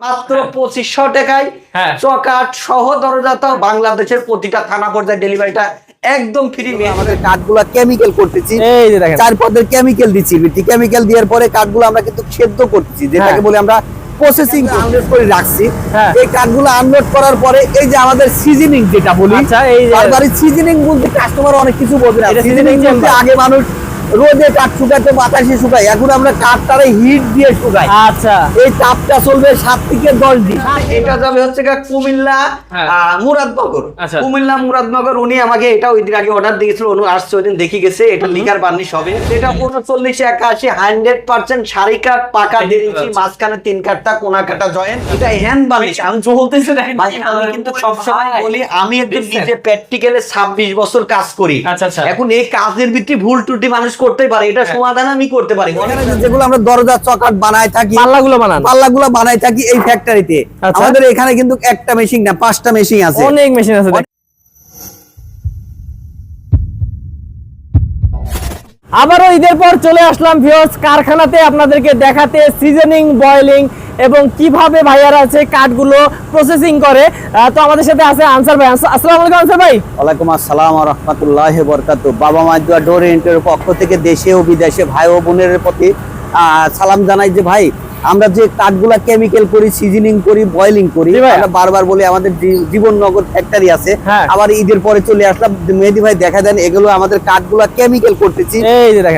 মাত্র পঁচিশশো টাকায় হ্যাঁ। চকাট সহ বাংলাদেশের প্রতিটা থানা পর্যায়ে ডেলিভারিটা একদম ফ্রি আমাদের কাঠগুলা কেমিক্যাল করতেছি এই যে দেখেন চার পদের কেমিক্যাল দিচ্ছি কেমিক্যাল দেওয়ার পরে কাঠগুলো আমরা কিন্তু সেদ্ধ করতেছি যেটাকে হ্যাঁ। বলি আমরা প্রসেসিং আনলোড করে রাখছি হ্যাঁ। এই কাঠগুলো আনলোড করার পরে এই যে আমাদের সিজনিং যেটা বলি আচ্ছা, সিজনিং বলতে কাস্টমার অনেক কিছু বোঝে না এটা সিজনিং বলতে আগে মানুষ রোদে কাঠ শুকাইতো বাতাসে শুকাই এখন আমরা কাঠটারে হিট দিয়ে শুকাই। আচ্ছা। এই তাপটা চলবে সাত থেকে দশ দিন। এটা যাবে হচ্ছে কুমিল্লা হ্যাঁ। মুরাদনগর। আচ্ছা। কুমিল্লা মুরাদনগর উনি আমাকে এটা ওই দিন আগে অর্ডার দিয়েছিল উনি আসছে ওই দিন দেখি গেছে এটা লিকার বার্নিশ হবে এটা উনচল্লিশ একাশি হান্ড্রেড পার্সেন্ট শাড়ি কাঠ পাকা দেড় ইঞ্চি মাঝখানে তিন কাঠটা কোনা কাটা জয়েন্ট এটা হ্যান্ড বার্নিশ আমি বলতেছি আমি কিন্তু সবসময় বলি আমি একজন নিজে প্র্যাকটিক্যালে ছাব্বিশ বছর কাজ করি। আচ্ছা, আচ্ছা। এখন এই কাজের ভিত্তি ভুল ত্রুটি মানুষ করতেই পারে এটা সমাধান আমি করতে পারি। যেগুলো আমরা দরজা চকাট বানাই থাকি পাল্লাগুলো বানান। পাল্লাগুলো বানাই থাকি এই ফ্যাক্টরিতে আচ্ছা। আমাদের এখানে কিন্তু একটা মেশিন না পাঁচটা মেশিন আছে। অনেক মেশিন আছে। আবারও ঈদের পর চলে আসলাম ভিওস কারখানাতে আপনাদেরকে দেখাতে সিজনিং বয়েলিং এবং কীভাবে ভাইয়ার আছে কাঠগুলো প্রসেসিং করে। তো আমাদের সাথে আছে আনসার ভাই। আসসালামু আলাইকুম আনসার ভাই। ওয়ালাইকুম আসসালাম ওয়া রাহমাতুল্লাহি ওয়া বারাকাতু বাবা মাদুয়া ডোর এন্টের পক্ষ থেকে দেশে ও বিদেশে ভাই ও বোনের প্রতি সালাম জানাই যে ভাই আমরা যে কাঠগুলা কেমিক্যাল করি সিজনিং করি বয়লিং করি আমরা বারবার বলি আমাদের জীবননগর ফ্যাক্টরি আছে হ্যাঁ। আবার ঈদের পরে চলে আসলাম মেহেদি ভাই দেখা দেন এগুলো আমাদের কাঠগুলা কেমিক্যাল করতেছি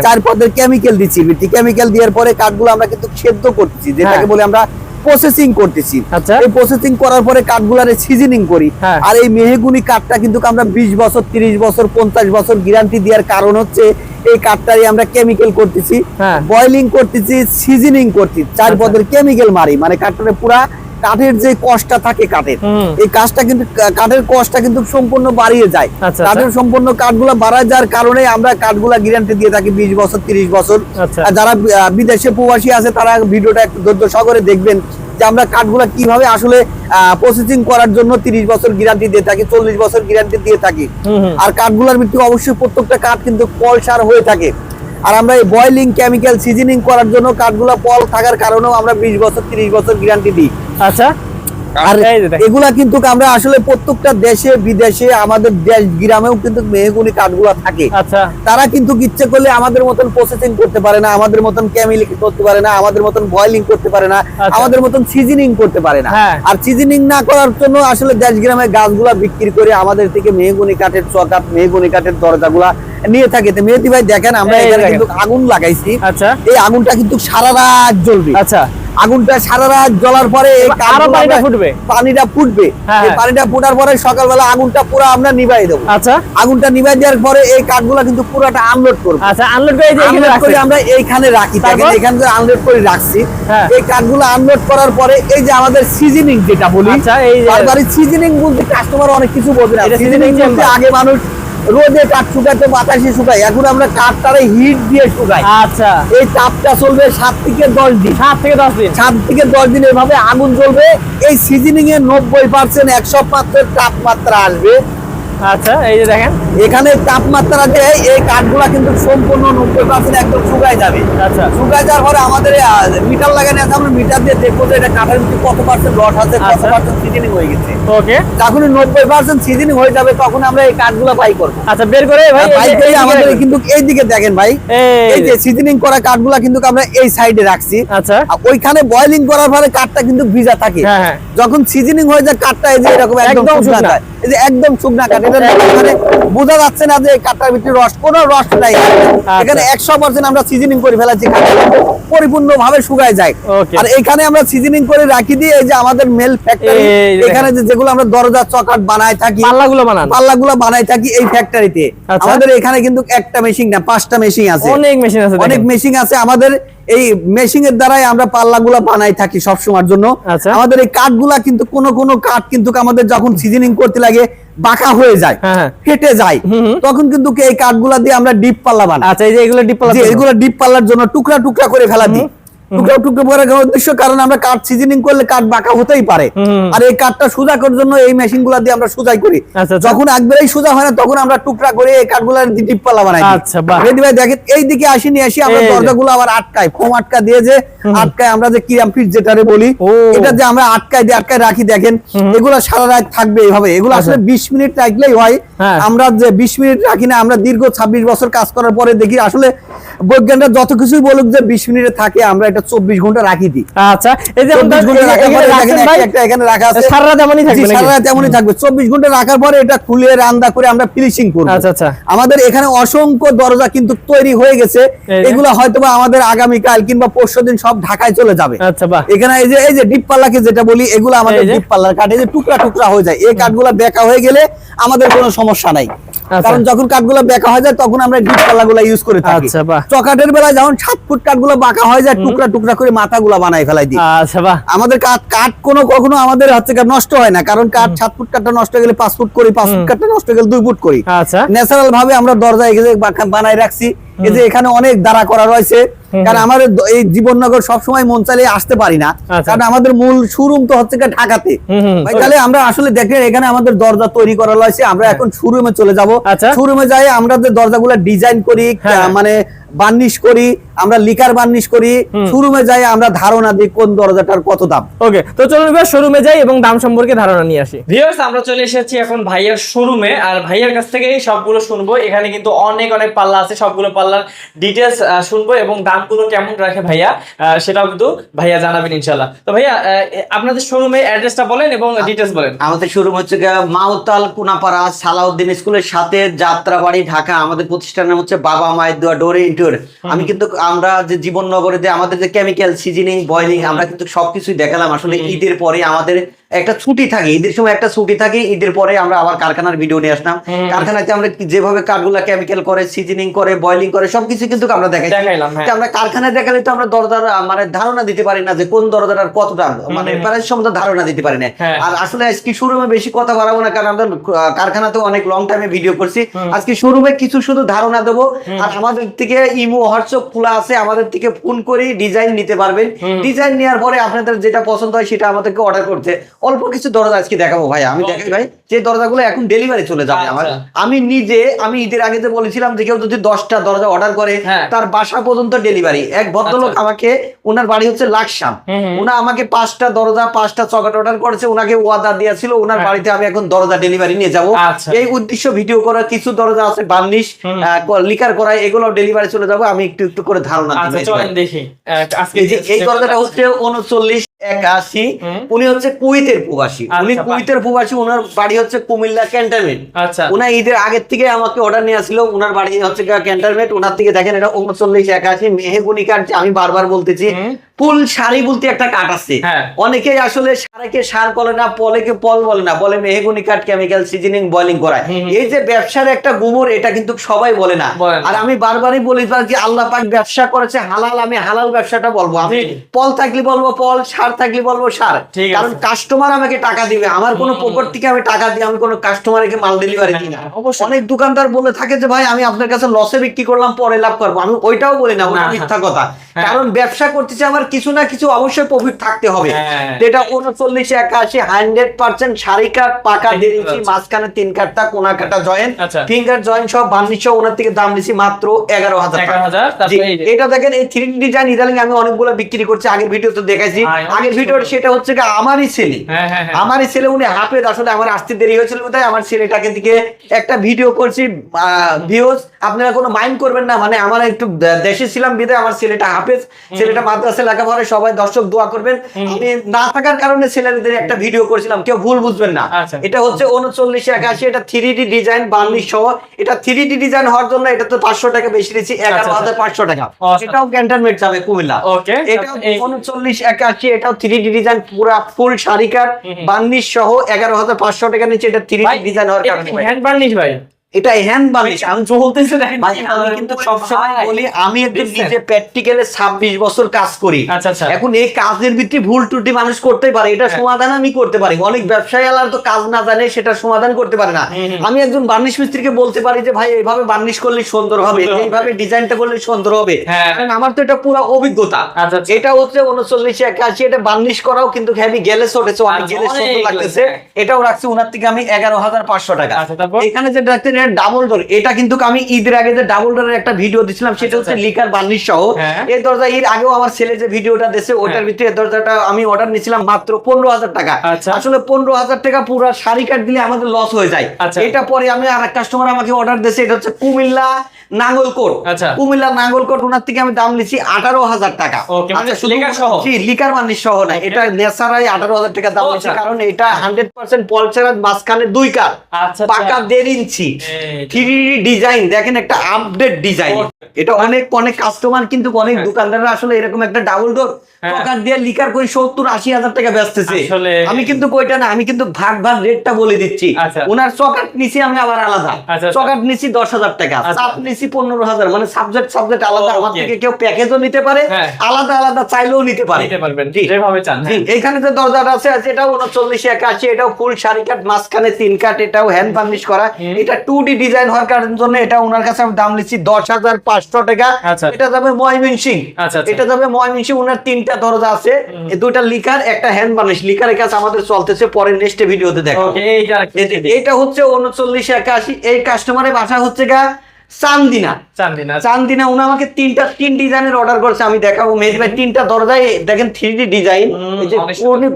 চার পদের কেমিক্যাল দিচ্ছি কেমিক্যাল দেওয়ার পরে কাঠগুলো আমরা কিন্তু সেদ্ধ করতেছি যেটাকে হ্যাঁ। বলে আমরা প্রসেসিং করতেছি আচ্ছা। এই প্রসেসিং করার পরে কাঠগুলারে সিজনিং করি হ্যাঁ। আর এই মেহেগুনি কাঠটা কিন্তু আমরা বিশ বছর তিরিশ বছর পঞ্চাশ বছর গ্যারান্টি দেওয়ার কারণ হচ্ছে এই কাঠটারই আমরা কেমিক্যাল করতেছি হ্যাঁ। বয়লিং করতেছি সিজনিং করতেছি চার আচ্ছা। পদের কেমিক্যাল মারি মানে কাঠটারে পুরা কাঠের যে কষ্টটা থাকে কাঠের। এই কাজটা কিন্তু কাঠের কষ্টটা কিন্তু সম্পূর্ণ বাড়িয়ে যায় আচ্ছা, কাঠের সম্পূর্ণ কাঠগুলা বাড়া যাওয়ার কারণে আমরা কাঠগুলা গ্যারান্টি দিয়ে থাকি বিশ বছর তিরিশ বছর আচ্ছা। আর যারা বিদেশে প্রবাসী আছে তারা ভিডিওটা একটু ধৈর্য সহকারে দেখবেন যে আমরা কাঠগুলা কীভাবে আসলে প্রসেসিং করার জন্য তিরিশ বছর গ্যারান্টি দিয়ে থাকি চল্লিশ বছর গ্যারান্টি দিয়ে থাকি। আর কাঠগুলার ভিত্তিতে অবশ্যই প্রত্যেকটা কাঠ কিন্তু পলসার হয়ে থাকে আর আমরা এই বয়লিং কেমিক্যাল সিজনিং করার জন্য কাঠগুলা পল থাকার কারণেও আমরা বিশ বছর তিরিশ বছর গ্যারান্টি দিই আচ্ছা আর। এগুলা কিন্তু আমরা আসলে প্রত্যেকটা দেশে বিদেশে আমাদের দেশ গ্রামেও কিন্তু মেহগুনি কাঠগুলা থাকে। আচ্ছা। তারা কিন্তু ইচ্ছে করলে আমাদের মতন প্রসেসিং করতে পারে না আমাদের মতন কেমিলি করতে পারে না আমাদের মতন বয়লিং করতে পারে না আচ্ছা। আমাদের মতন সিজনিং করতে পারে না। হ্যাঁ। আর সিজনিং না করার জন্য আসলে দেশ গ্রামে গাছগুলা বিক্রি করে আমাদের থেকে মেহগুনি কাঠের চকাত মেহগুনি কাঠের দরজাগুলা নিয়ে থাকে। তো মেহেদি ভাই দেখেন আমরা এখানে কিন্তু আগুন লাগাইছি। আচ্ছা। এই আগুনটা কিন্তু সারা রাত জ্বলবে। আচ্ছা। আগুনটা সারা রাত জ্বলার পরে পানিটা ফুটবে? পানিটা ফুটবে। হ্যাঁ, হ্যাঁ। পানিটা ফুটার পরে সকালবেলা আগুনটা পুরো আমরা নিভাই দেবো। আচ্ছা। আগুনটা নিভাই দেওয়ার পরে এই কাঠগুলা কিন্তু পুরোটা আনলোড করব। আচ্ছা আনলোড করে এখানে আমরা এইখানে রাখি। এখানে আনলোড করে রাখছি। হ্যাঁ। এই কাঠগুলো আনলোড করার পরে এই যে আমাদের সিজনিং যেটা বলি আচ্ছা, এই সিজনিং বলতে কাস্টমার অনেক কিছু বোঝে না। সিজনিং বলতে আগে মানুষ রোদে কাঠ শুকাতে বাতাসে শুকাই এখন আমরা কাঠটারে হিট দিয়ে শুকাই। আচ্ছা। এই তাপটা চলবে সাত থেকে দশ দিন। সাত থেকে দশ দিন। সাত থেকে দশ দিন এভাবে আগুন চলবে এই সিজনিং এ নব্বই পার্সেন্ট একশো পাত্রের তাপমাত্রা আসবে। আচ্ছা এই যে দেখেন। এখানে তাপমাত্রা যে এই কাঠগুলা কিন্তু সম্পূর্ণ নব্বই পার্সেন্ট একদম শুকায় যাবে। আচ্ছা। শুকায় যাওয়ার পরে আমাদের মিটার লাগানো আছে আমরা মিটার দিয়ে দেখব যে এটা কাঠের মধ্যে কত পার্সেন্ট রড আছে কত আচ্ছা। পার্সেন্ট সিজনিং হয়ে গেছে। ওকে যখন নব্বই পার্সেন্ট সিজনিং হয়ে যাবে তখন আমরা এই কাঠগুলা বাই করব। আচ্ছা বের করে ভাই বাই করে আমাদের কিন্তু এই দিকে দেখেন ভাই এই যে। সিজনিং করা কাঠগুলা কিন্তু আমরা এই সাইডে রাখছি। আচ্ছা। ওইখানে বয়লিং করার পরে কাঠটা কিন্তু ভিজা থাকে। হ্যাঁ, হ্যাঁ। যখন সিজনিং হয়ে যায় কাঠটা এই যে এরকম একদম শুকনা। এই যে একদম শুকনা কাঠ। এটা এখানে বোঝা যাচ্ছে না যে এই কাঠটার ভিতরে রস কোনো রস নাই। আচ্ছা। এখানে একশো পার্সেন্ট আমরা সিজনিং করে ফেলাচ্ছি পরিপূর্ণ ভাবে শুকায় যায়। আর এখানে আমরা সিজনিং করে রাখি দিয়ে এই যে আমাদের মেল ফ্যাক্টরি এখানে যেগুলো আমরা দরজা চকাট বানায় থাকি পাল্লাগুলো বানান। পাল্লাগুলো বানাই থাকি এই ফ্যাক্টরিতে আচ্ছা। আমাদের এখানে কিন্তু একটা মেশিন না পাঁচটা মেশিন আছে। অনেক মেশিন আছে অনেক মেশিন আছে আমাদের এই মেশিং এর দ্বারাই আমরা পাল্লাগুলা বানাই থাকি সব সময়ের জন্য আচ্ছা। আমাদের এই কাঠগুলা কিন্তু কোন কোন কাঠ কিন্তু আমাদের যখন সিজনিং করতে লাগে বাঁকা হয়ে যায় হ্যাঁ, হ্যাঁ। ফেটে যায়। তখন কিন্তু এই কাঠগুলা দিয়ে আমরা ডিপ পাল্লা বানাই আচ্ছা এই যে এগুলো ডিপ পাল্লা এগুলো ডিপ পাল্লার জন্য টুকরা টুকরা করে ফেলা দিই টুকরো টুকরো করে রাখার উদ্দেশ্য কারণ আমরা কাঠ সিজনিং করলে কাঠ বাঁকা হতেই পারে। আর এই কাঠটা সোজা করার জন্য এই মেশিনগুলা দিয়ে আমরা সোজাই করি। আচ্ছা, আচ্ছা। যখন একবারেই সোজা হয় না তখন আমরা টুকরা করে এই কাঠগুলা ডিপপালা বানাই আচ্ছা, রেডি ভাই দেখেন এই দিকে আসি নিয়ে আসি আমরা এই যে। দরজাগুলো আবার আটকাই। ফোম আটকা দিয়ে যে আটকায় আমরা যে কিরাম ফিট যেটারে বলি এটা যে আমরা আটকায় দিয়ে আটকায় রাখি দেখেন এগুলো সারা রাত থাকবে এইভাবে। এগুলো আসলে আচ্ছা। বিশ মিনিট রাখলেই হয়। হ্যাঁ। আমরা যে বিশ মিনিট রাখি না আমরা দীর্ঘ ছাব্বিশ বছর কাজ করার পরে দেখি আসলে বৈজ্ঞানরা যত কিছুই বলুক যে বিশ মিনিটে থাকে আমরা এটা চব্বিশ ঘণ্টা রাখি দিই। আচ্ছা এই যে চব্বিশ ঘণ্টা রাখার পরে একটা- একটা এখানে রাখা আছে। সারা রাত এমনই থাকবে সারা রাত এমনই থাকবে। চব্বিশ ঘণ্টা রাখার পরে এটা খুলে রান্দা করে আমরা ফিনিশিং করব। আচ্ছা, আচ্ছা। আমাদের এখানে অসংখ্য দরজা কিন্তু তৈরি হয়ে গেছে। এগুলো হয়তোবা আমাদের আগামীকাল কিংবা পরশু দিন সব ঢাকায় চলে যাবে। আচ্ছা বাহ। এখানে এই যে এই যে ডিপ পাল্লাকে যেটা বলি এগুলো আমাদের ডিপ পাল্লার কাঠ এই যে টুকরা টুকরা হয়ে যায়। এই কাঠগুলো বেঁকা হয়ে গেলে আমাদের কোনো সমস্যা নাই। কারণ যখন কাঠগুলো বেঁকা হয়ে যায় তখন আমরা ডিপ পাল্লাগুলো ইউজ করে থাকি। আচ্ছা, বাহ। চকাটের বেলা যখন সাত ফুট কাঠগুলো বাঁকা হয়ে যায় টুকরা টুকরা করে মাথাগুলো বানাই ফেলাই দিই। আচ্ছা বাহ। আমাদের কাঠ কাঠ কোনো কখনো আমাদের হচ্ছে নষ্ট হয় না কারণ কাঠ সাত ফুট কাঠটা নষ্ট হয়ে গেলে পাঁচ ফুট করি পাঁচ ফুট কাঠটা নষ্ট গেলে দুই ফুট করি। আচ্ছা। ন্যাচারাল ভাবে আমরা দরজা বানাই রাখছি। এই যে এখানে অনেক দাঁড়া করা রয়েছে। কারণ আমাদের এই জীবননগর সবসময় মন চালিয়ে আসতে পারি না আচ্ছা। কারণ আমাদের মূল শোরুম তো হচ্ছে ঢাকাতে। ভাই, তাহলে আমরা আসলে দেখেন এখানে আমাদের দরজা তৈরি করা রয়েছে আমরা এখন শোরুমে চলে যাব আচ্ছা। শোরুমে যাই আমরা যে দরজাগুলো ডিজাইন করি হ্যাঁ। মানে বার্নিশ করি আমরা লিকার বার্নিশ করি শোরুমে যাই আমরা ধারণা দিই কোন দরজাটার কত দাম। ওকে তো চলুন এবার শোরুমে যাই এবং দাম সম্পর্কে ধারণা নিয়ে আসি। ভিউয়ার্স আমরা চলে এসেছি এখন ভাইয়ার শোরুমে আর ভাইয়ার কাছ থেকেই সবগুলো শুনব। এখানে কিন্তু অনেক অনেক পাল্লা আছে সবগুলো পাল্লার ডিটেলস শুনব এবং দামগুলো কেমন রাখে ভাইয়া সেটাও কিন্তু ভাইয়া জানাবেন ইনশাল্লাহ তো ভাইয়া আপনাদের শোরুমে অ্যাড্রেসটা বলেন এবং ডিটেলস বলেন। আমাদের শোরুম হচ্ছে মাউতাল কুনাপাড়া সালাউদ্দিন স্কুলের সাথে যাত্রাবাড়ি ঢাকা। আমাদের প্রতিষ্ঠানের হচ্ছে বাবা মায়ের দোয়া ডোরে ইন্টোর আমি কিন্তু আমরা যে জীবন নগরে যে আমাদের যে কেমিক্যাল সিজনিং বয়লিং আমরা কিন্তু সবকিছুই দেখালাম। আসলে ঈদের পরে আমাদের একটা ছুটি থাকে। ঈদের সময় একটা ছুটি থাকে। ঈদের পরে আমরা আবার কারখানার ভিডিও নিয়ে আসলাম। কারখানাতে আমরা যেভাবে কাঠগুলা কেমিক্যাল করে সিজনিং করে বয়লিং করে সবকিছু কিন্তু আমরা দেখাই। হ্যাঁ। আমরা কারখানায় দেখালে তো আমরা দরজার আহ, মানে ধারণা দিতে পারি না যে কোন দরজাটার কত দাম মানে প্রায় সম্বন্ধে ধারণা দিতে পারি না। হ্যাঁ। আর আসলে আজকে শোরুমে বেশি কথা বাড়াবো না কারণ আমরা কারখানাতে অনেক লং টাইমে ভিডিও করছি। আজকে শোরুমে কিছু শুধু ধারণা দেবো। আর আমাদের থেকে ইমো হোয়াটসঅ্যাপ খোলা আছে আমাদের থেকে ফোন করে ডিজাইন নিতে পারবেন ডিজাইন নেওয়ার পরে আপনাদের যেটা পছন্দ হয় সেটা আমাদেরকে অর্ডার করতে অল্প কিছু দরজা আজকে দেখাবো ভাই আমি দেখাই ভাই যে দরজাগুলো এখন ডেলিভারি চলে যাবে আমার আচ্ছা। আমি নিজে আমি ঈদের আগে যে বলেছিলাম যে কেউ যদি দশটা দরজা অর্ডার করে হ্যাঁ। তার বাসা পর্যন্ত ডেলিভারি এক ভদ্রলোক আচ্ছা। আমাকে ওনার বাড়ি হচ্ছে লাকসাম। ওনা আমাকে পাঁচটা দরজা পাঁচটা চকাট অর্ডার করেছে ওনাকে ওয়াদা দিয়েছিল ওনার হ্যাঁ। বাড়িতে আমি এখন দরজা ডেলিভারি নিয়ে যাব আচ্ছা। এই উদ্দেশ্য ভিডিও করার কিছু দরজা আছে বার্নিশ লিকার করা এগুলো ডেলিভারি চলে যাব আমি একটু একটু করে ধারণা আচ্ছা চলেন দেখি। আজকে এই কথাটা হচ্ছে উনচল্লিশ একাশি। উনি হচ্ছে কুইতের প্রবাসী। উনি আচ্ছা, কুইতের প্রবাসী ওনার বাড়ি হচ্ছে কুমিল্লা ক্যান্টনমেন্ট। আচ্ছা। ওনার ঈদের আগের থেকে আমাকে অর্ডার নিয়ে আসলো ওনার বাড়ি হচ্ছে ক্যান্টনমেন্ট। ওনার থেকে দেখেন এটা উনচল্লিশ একাশি মেহেগুনিকার যে আমি বারবার বলতেছি। ফুল শাড়ি বলতে একটা কাঠ আছে। হ্যাঁ। অনেকেই আসলে সারাকে সার বলে না পলেকে পল বলে না বলে মেহেগুনি কাঠ কেমিক্যাল সিজনিং বয়লিং করায়। এই যে ব্যবসার একটা গুমর এটা কিন্তু সবাই বলে না। আর আমি বারবারই বলি যে আল্লাহ পাক ব্যবসা করেছে হালাল আমি হালাল ব্যবসাটা বলব। আমি পল থাকলে বলব পল সার থাকলে বলব সার। কারণ কাস্টমার আমাকে টাকা দিবে। আমার কোনো পকেট থেকে আমি টাকা দিই আমি কোনো কাস্টমারকে মাল ডেলিভারি দিই না। হ্যাঁ, অনেক দোকানদার বলে থাকে যে ভাই আমি আপনার কাছে লসে বিক্রি করলাম পরে লাভ করব। আমি ওইটাও বলি না ওটা মিথ্যা কথা। হ্যাঁ। কারণ ব্যবসা করতেছে আমার কিছু না কিছু অবশ্যই প্রফিট থাকতে হবে। হ্যাঁ। যেটা উনচল্লিশ একাশি হান্ড্রেড পার্সেন্ট শাড়ি কাঠ পাকা দেড় ইঞ্চি মাঝখানে তিন কাঠটা কোনা কাটা জয়েন্ট আচ্ছা। ফিঙ্গার জয়েন্ট সব বান্নিশ ওনার থেকে দাম নিছি মাত্র এগারো হাজার টাকা। 11,000, তারপরে জি, এই যে- এটা দেখেন এই থ্রি ডিজাইন ইদানিং আমি অনেকগুলো বিক্রি করছি আগের ভিডিও তো দেখাইছি। হ্যাঁ, আগের ভিডিও সেটা হচ্ছে কি আমারই ছেলে। হ্যাঁ, হ্যাঁ। আমারই ছেলে উনি হাফেজ আসলে আমার আসতে দেরি হয়েছিল তাই আমার ছেলেটাকে দিকে একটা ভিডিও করছি। ভিউজ আপনারা কোনো মাইন্ড করবেন না মানে আমার একটু দেশে ছিলাম বিদায় আমার ছেলেটা হাফেজ ছেলেটা মাদ্রাসা লেখাপড়ে সবাই দর্শক দোয়া করবেন। আমি না থাকার কারণে ছেলেদের একটা ভিডিও করেছিলাম কেউ ভুল বুঝবেন না। আচ্ছা। এটা হচ্ছে উনচল্লিশ একাশি এটা থ্রি ডি ডিজাইন বার্নিশ সহ। এটা থ্রি ডি ডিজাইন হওয়ার জন্য এটা তো পাঁচশো টাকা বেশি দিচ্ছি এগারো হাজার পাঁচশো টাকা। আচ্ছা। এটাও ক্যান্টনমেন্ট যাবে কুমিল্লা। এটাও উনচল্লিশ একাশি এটাও থ্রি ডি ডিজাইন পুরা ফুল শাড়ি কাট বার্নিশ সহ এগারো হাজার পাঁচশো টাকা নিচে এটা থ্রি ডি ডিজাইন হওয়ার কারণে। হ্যান্ড বার্নিশ ভাই? এটা হ্যান্ড বালিশ আমি দেখেন ভাই আমি কিন্তু সবসময় বলি আমি একটু নিজে প্র্যাকটিক্যালে ছাব্বিশ বছর কাজ করি। আচ্ছা, আচ্ছা। এখন এই কাজের ভিত্তি ভুল ত্রুটি মানুষ করতেই পারে এটা হ্যাঁ। সমাধান আমি করতে পারি। অনেক ব্যবসায়ী আলার তো কাজ না জানে সেটা সমাধান করতে পারে না। আমি একজন বার্নিশ মিস্ত্রিকে বলতে পারি যে ভাই এইভাবে বার্নিশ করলে সুন্দর হবে এইভাবে ডিজাইনটা করলে সুন্দর হবে। হ্যাঁ। আমার তো এটা পুরো অভিজ্ঞতা। আচ্ছা। এটা হচ্ছে উনচল্লিশ একাশি এটা বার্নিশ করাও কিন্তু গেলে চটেছে অনেক গেলে সুন্দর লাগতেছে এটাও রাখছি ওনার থেকে আমি এগারো হাজার পাঁচশো টাকা। এখানে যে দেখছেন এটা ডাবল ডোর এটা কিন্তু আমি ঈদের আগে যে ডাবল ডোরের একটা ভিডিও দিছিলাম সেটা হচ্ছে আচ্ছা। লিকার বার্নিশ সহ হ্যাঁ। এই দরজা এর আগেও আমার ছেলে যে ভিডিওটা দেশে ওটার হ্যাঁ। ভিতরে এই দরজাটা আমি অর্ডার নিয়েছিলাম মাত্র পনেরো হাজার টাকা আচ্ছা। আসলে পনেরো হাজার টাকা পুরো সারি কাট দিলে আমাদের লস হয়ে যায় আচ্ছা। এটা পরে আমি আর এক কাস্টমার আমাকে অর্ডার দিয়েছে এটা হচ্ছে কুমিল্লা নাঙ্গলকোট আচ্ছা। কুমিল্লা নাঙ্গলকোট ওনার থেকে আমি দাম নিচ্ছি আঠারো হাজার টাকা মানে আচ্ছা, লিকার সহ? জি, লিকার বার্নিশ সহ না এটা নেসারাই আঠারো হাজার টাকা দাম নিচ্ছে আচ্ছা। কারণ এটা হান্ড্রেড পার্সেন্ট মাঝখানে দুই কার আচ্ছা, পাকা। দেড় ইঞ্চি থ্রি ডিজাইন দেখেন একটা আপডেট ডিজাইন এটা অনেক অনেক কাস্টমার কিন্তু অনেক হ্যাঁ। দোকানদাররা আসলে এরকম একটা ডাবল ডোর হ্যাঁ। পকার দিয়ে লিকার করে সত্তর আশি হাজার টাকা বেচতেছে আমি কিন্তু কইটা না আমি কিন্তু ভাগ ভাগ রেটটা বলে দিচ্ছি। ওনার চকাট নিছি আমি আবার আলাদা। চকাট নিছি দশ হাজার টাকা নিছি পনেরো হাজার মানে সাবজেক্ট সাবজেক্ট আলাদা আমার থেকে কেউ প্যাকেজও নিতে পারে হ্যাঁ। আলাদা আলাদা চাইলেও নিতে পারে। হ্যাঁ। এখানে যে দরজাটা আছে আছে এটাও উনচল্লিশ একাশি এটাও ফুল শাড়ি কাট মাঝখানে তিন কাট এটাও হ্যান্ড ফার্নিশ করা। এটা টু ডি ডিজাইন হওয়ার কারণের জন্য এটা ওনার কাছে আমি দাম নিচ্ছি দশ হাজার পাঁচশো টাকা। আচ্ছা। এটা যাবে ময়মিনসিং। আচ্ছা, আচ্ছা। এটা যাবে ময়মিনসিং ওনার তিনটা দরজা আছে। দুইটা লিকার একটা হ্যান্ড ফার্নিশ লিকারের কাছে আমাদের চলতেছে পরের নেক্সট ভিডিওতে দেখো। এটা হচ্ছে উনচল্লিশ একাশি। এই কাস্টমারের বাসা হচ্ছে গা চান্দিনা। চান্দিনা। চান্দিনা উনি আমাকে তিনটা তিন ডিজাইনের অর্ডার করছে আমি দেখাবো। মেহেদি ভাই তিনটা দরজায় দেখেন থ্রি ডি ডিজাইন অনেক।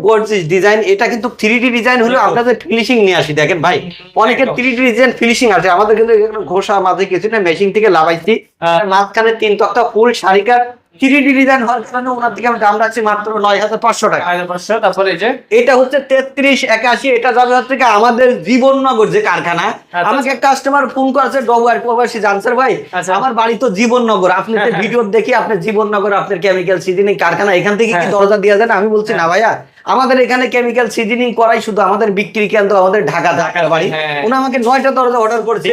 ডিজাইন এটা কিন্তু থ্রি ডি ডিজাইন হলেও। আপনাদের ফিনিশিং নিয়ে আসি দেখেন ভাই। অনেকের থ্রি ডি ডিজাইন ফিনিশিং আছে। আমাদের কিন্তু ঘোষা মাঝে কিছু না মেশিন থেকে লাগাইছি হ্যাঁ। মাঝখানে তিন তক্তা ফুল শাড়িকার থ্রি ডিজাইন হওয়ার কারণে ওনার থেকে আমি দাম রাখছি মাত্র নয় হাজার পাঁচশো টাকা পাঁচশো তারপরে এই যে এটা হচ্ছে তেত্রিশ একাশি এটা যাবে হচ্ছে কি আমাদের জীবননগর যে কারখানা আচ্ছা। আমাকে কাস্টমার ফোন করেছে ডবুয়ার প্রবাসী জানসার ভাই আচ্ছা। আমার বাড়ি তো জীবননগর আপনি হ্যাঁ, তো হ্যাঁ। ভিডিও দেখি আপনার জীবননগর আপনার কেমিক্যাল সিজনিং কারখানা এখান থেকে কি হ্যাঁ। দরজা দিয়ে দেন আমি বলছি না ভাইয়া আমাদের এখানে কেমিক্যাল সিজনিং করাই শুধু আমাদের বিক্রি কেন্দ্র আমাদের ঢাকা ঢাকার বাড়ি। হ্যাঁ। উনি আমাকে নয়টা দরজা অর্ডার করেছে।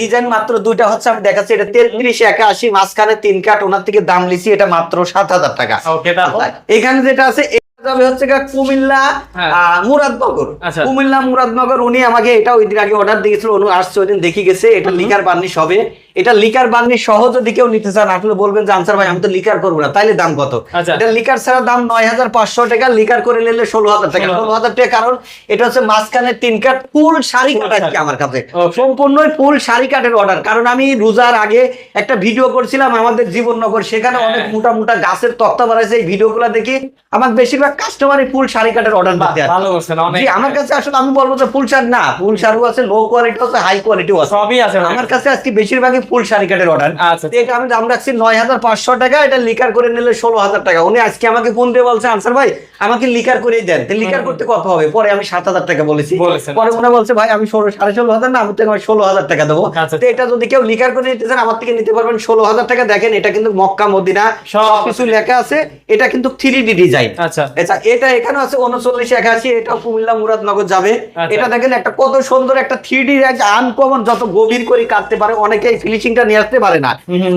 ডিজাইন মাত্র দুইটা হচ্ছে আমি দেখাচ্ছি। এটা তেত্রিশ একাশি মাঝখানে তিন কাট ওনার থেকে দাম লিছি এটা মাত্র সাত হাজার টাকা। এখানে যেটা আছে যাবে হচ্ছে কুমিল্লা হ্যাঁ। মুরাদনগর। আচ্ছা। কুমিল্লা মুরাদনগর উনি আমাকে এটা ওই দিন আগে অর্ডার দিয়েছিল উনি আসছে ওই দিন দেখি গেছে এটা লিকার বার্নিশ হবে। এটা লিকার বার্নিশ সহ যদি কেউ নিতে চান আসলে বলবেন যে আনসার ভাই আমি তো লিকার করব না তাইলে দাম কত আচ্ছা। এটা লিকার ছাড়া দাম নয় হাজার পাঁচশো টাকা লিকার করে নিলে ষোলো হাজার টাকা ষোলো হাজার টাকা কারণ এটা হচ্ছে মাঝখানে তিন কাট ফুল শাড়ি কাট। আজকে আমার কাছে. সম্পূর্ণই ফুল শাড়ি কাটের অর্ডার কারণ আমি রোজার আগে একটা ভিডিও করছিলাম আমাদের জীবননগর সেখানে হ্যাঁ। অনেক মোটা মোটা গাছের তক্তা বানাইছে এই ভিডিওগুলো দেখি আমার বেশিরভাগ কাস্টমারই ফুল শাড়ি কাটের অর্ডার দিতে আসে। ভালো করছেন অনেক জি আমার কাছে আসলে আমি বলব যে ফুল শাড়ি না ফুল শাড়িও আছে লো কোয়ালিটি আছে হাই কোয়ালিটিও আছে সবই আছে আমার কাছে আজকে বেশিরভাগই ফুল শাড়ি কাটের অর্ডার আচ্ছা এটা আমি দাম রাখছি নয় হাজার পাঁচশো টাকা এটা লিকার করে নিলে ষোলো হাজার টাকা। উনি আজকে আমাকে ফোন দিয়ে বলছে আনসার ভাই আমাকে লিকার করে দেন। লিকার করতে কত হবে। পরে আমি সাত হাজার টাকা বলেছি। পরে উনি বলছে ভাই আমি ষোলো সাড়ে ষোলো হাজার না আমি তো আমি ষোলো হাজার টাকা দেবো। আচ্ছা। তো এটা যদি কেউ লিকার করে নিতে চান আমার থেকে নিতে পারবেন ষোলো হাজার টাকা। দেখেন এটা কিন্তু মক্কা মদিনা সব সব কিছু লেখা আছে। এটা কিন্তু থ্রি ডি ডিজাইন আচ্ছা। আচ্ছা এটা এখানে আছে উনচল্লিশ একাশি এটা কুমিল্লা মুরাদনগর যাবে। আচ্ছা। এটা দেখেন একটা কত সুন্দর একটা থ্রি ডি আনকমন যত গভীর করে কাটতে পারে অনেকে ফিনিশিংটা নিয়ে আসতে পারে না।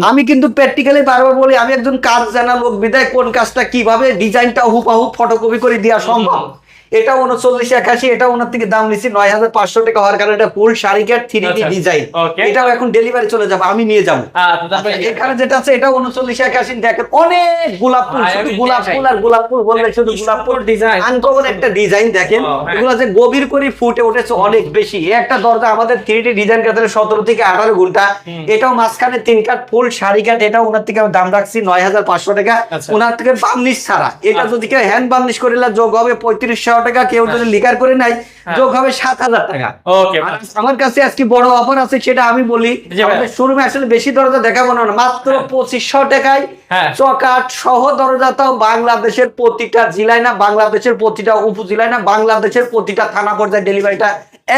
আমি কিন্তু প্র্যাকটিক্যালি বারবার বলি আমি একজন কাজ জানা লোক বিদায় কোন কাজটা কীভাবে ডিজাইনটা হুপাহু ফটোকপি করে দেওয়া সম্ভব এটা উনচল্লিশ একাশি এটা ওনার থেকে দাম নিচ্ছি নয় হাজার পাঁচশো টাকা হওয়ার কারণে এটা ফুল শাড়ি কাট থ্রি ডি আচ্ছা। ডিজাইন। এটাও এখন ডেলিভারি চলে যাবে আমি নিয়ে যাব। আচ্ছা আচ্ছা, এখানে যেটা আছে এটা উনচল্লিশ একাশি দেখেন অনেক গোলাপ ফুল শুধু গোলাপ ফুল আর গোলাপ ফুল বললে শুধু গোলাপ ফুল। design। আনকমন একটা ডিজাইন দেখেন। হ্যাঁ। এগুলো যে গভীর করে ফুটে উঠেছে অনেক বেশি। একটা দরজা আমাদের থ্রি ডি ডিজাইন কাটলে সতেরো থেকে আঠারো ঘণ্টা। এটাও মাঝখানে তিন কাঠ ফুল শাড়ি কাঠ এটাও ওনার থেকে আমি দাম রাখছি নয় হাজার পাঁচশো টাকা। ওনার থেকে বার্নিশ ছাড়া। এটা। যদি কেউ হ্যান্ড বার্নিশ করে নিলে যোগ হবে পঁয়ত্রিশশো টাকা কেউ যদি লিকার করে নাই হ্যাঁ। যোগ হবে সাত হাজার টাকা। আমার কাছে আজকে বড় অফার আছে সেটা আমি বলি। শোরুমে আসলে বেশি দরজা দেখাবো না মাত্র পঁচিশশো টাকায় হ্যাঁ। চকাট সহ দরজা তাও বাংলাদেশের প্রতিটা জেলায় না বাংলাদেশের প্রতিটা উপজেলায় না বাংলাদেশের প্রতিটা থানা পর্যায়ে ডেলিভারিটা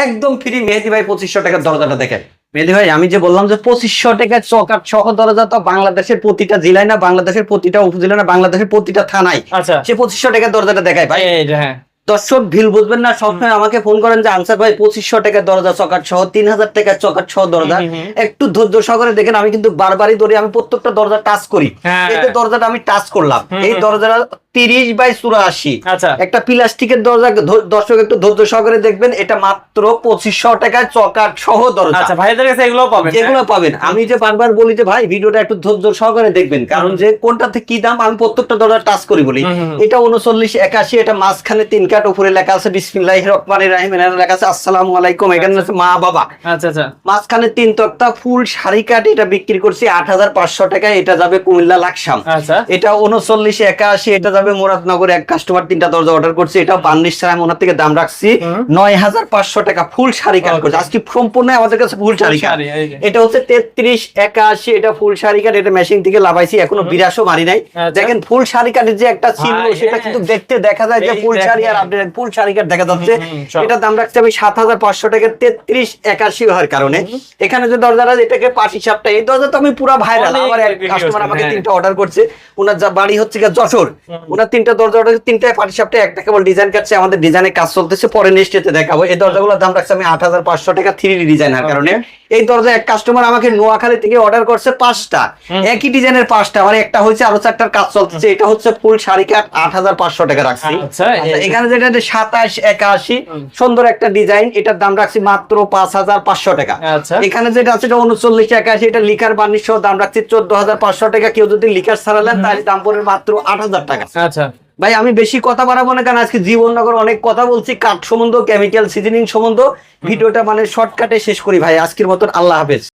একদম ফ্রি মেহেদি ভাই পঁচিশশো টাকার দরজাটা দেখেন। মেহেদি ভাই আমি যে বললাম যে পঁচিশশো টাকায় চকাট সহ দরজা তো বাংলাদেশের প্রতিটা জেলায় না বাংলাদেশের প্রতিটা উপজেলা না বাংলাদেশের প্রতিটা থানায় আচ্ছা। সে পঁচিশশো টাকার দরজাটা দেখায় ভাই। হ্যাঁ। দর্শক ভিল বুঝবেন না সবসময় আমাকে ফোন করেন যে আনসার ভাই পঁচিশশো টাকার দরজা চকাট সহ তিন হাজার টাকার চকাট সহ দরজা। একটু ধৈর্য সহকারে দেখেন আমি কিন্তু বারবারই ধরি আমি প্রত্যেকটা দরজা টাচ করি হ্যাঁ। এই দরজাটা আমি টাচ করলাম এই দরজাটা তিরিশ বাই চুরাশি। আচ্ছা। একটা প্লাস্টিকের দরজা দর্শক একটু ধৈর্য সহকারে দেখবেন এটা মাত্র পঁচিশশো টাকায় চকাট সহ দরজা। আচ্ছা ভাইদের কাছে এগুলো পাবেন হ্যাঁ? এগুলো পাবেন। আমি যে বারবার বলি যে ভাই ভিডিওটা একটু ধৈর্য সহকারে দেখবেন কারণ যে কোনটাতে কি দাম আমি প্রত্যেকটা দরজা টাচ করি বলি। এটা উনচল্লিশ একাশি এটা মাঝখানে তিন কাট উপরে লেখা আছে বিসমিল্লাহ রহমান রাহিম এখানে লেখা আছে আসসালামু আলাইকুম এখানে আছে মা বাবা। আচ্ছা আচ্ছা। মাঝখানে তিন তক্তা ফুল শাড়ি কাট এটা বিক্রি করছি আট হাজার পাঁচশো টাকায় এটা যাবে কুমিল্লা লাকসাম। আচ্ছা। এটা উনচল্লিশ একাশি এটা যাবে মুরাদনগর এক কাস্টমার তিনটা দরজা অর্ডার করছে এটা বান্নিশ ছাড়া আমি ওনার থেকে দাম রাখছি নয় হাজার পাঁচশো টাকা ফুল শাড়ি কাট করছে। আজকে সম্পূর্ণ আমাদের কাছে ফুল শাড়ি কাট। এটা হচ্ছে তেত্রিশ একাশি এটা ফুল শাড়ি কাট এটা মেশিন থেকে লাভাইছি এখনও বিরাশও মারি নাই। আচ্ছা। দেখেন ফুল শাড়ি কাটের যে একটা ছিল সেটা হ্যাঁ। কিন্তু দেখতে দেখা যায় যে ফুল শাড়ি আর আপনি ফুল শাড়ি কাট দেখা যাচ্ছে। এটা দাম রাখছি আমি সাত হাজার পাঁচশো টাকা তেত্রিশ একাশি হওয়ার কারণে। এখানে যে দরজাটা এটাকে পাটি সাপটা এই দরজা তো আমি পুরো ভাইরাল আমার এক কাস্টমার আমাকে হ্যাঁ। তিনটা অর্ডার করছে। ওনার যা বাড়ি হচ্ছে যশোর। ওনার তিনটা দরজা তিনটা তিনটায় পাটি সাপটা একটা কেবল ডিজাইন কাটছে আমাদের ডিজাইনের কাজ চলতেছে পরে এতে দেখাবো। এই দরজাগুলোর দাম রাখছে আমি আট হাজার পাঁচশো টাকা থ্রি ডিজাইনের কারণে। এই দরজা এক কাস্টমার আমাকে নোয়াখালী থেকে অর্ডার করছে পাঁচটা। একই ডিজাইনের পাঁচটা। মানে একটা হচ্ছে আরও চারটার কাজ চলতেছে। এটা হচ্ছে ফুল শাড়ি কাট আট হাজার পাঁচশো টাকা রাখছি। আচ্ছা, আচ্ছা, এখানে যেটা সাতাশ একাশি সুন্দর একটা ডিজাইন এটার দাম রাখছি মাত্র পাঁচ হাজার পাঁচশো টাকা। আচ্ছা। এখানে যেটা আছে এটা উনচল্লিশ একাশি এটা লিখার বার্নিশ দাম রাখছি চোদ্দ হাজার পাঁচশো টাকা। কেউ যদি লিখার ছাড়ালেন তাহলে দাম পড়বে মাত্র আট হাজার টাকা। আচ্ছা। ভাই আমি বেশি কথা বাড়াবো না কারণ আজকে জীবননগর অনেক কথা বলছি কাঠ সম্বন্ধ কেমিক্যাল সিজনিং সম্বন্ধ। ভিডিওটা মানে শর্টকাটে শেষ করি ভাই আজকের মতন আল্লাহ হাফেজ।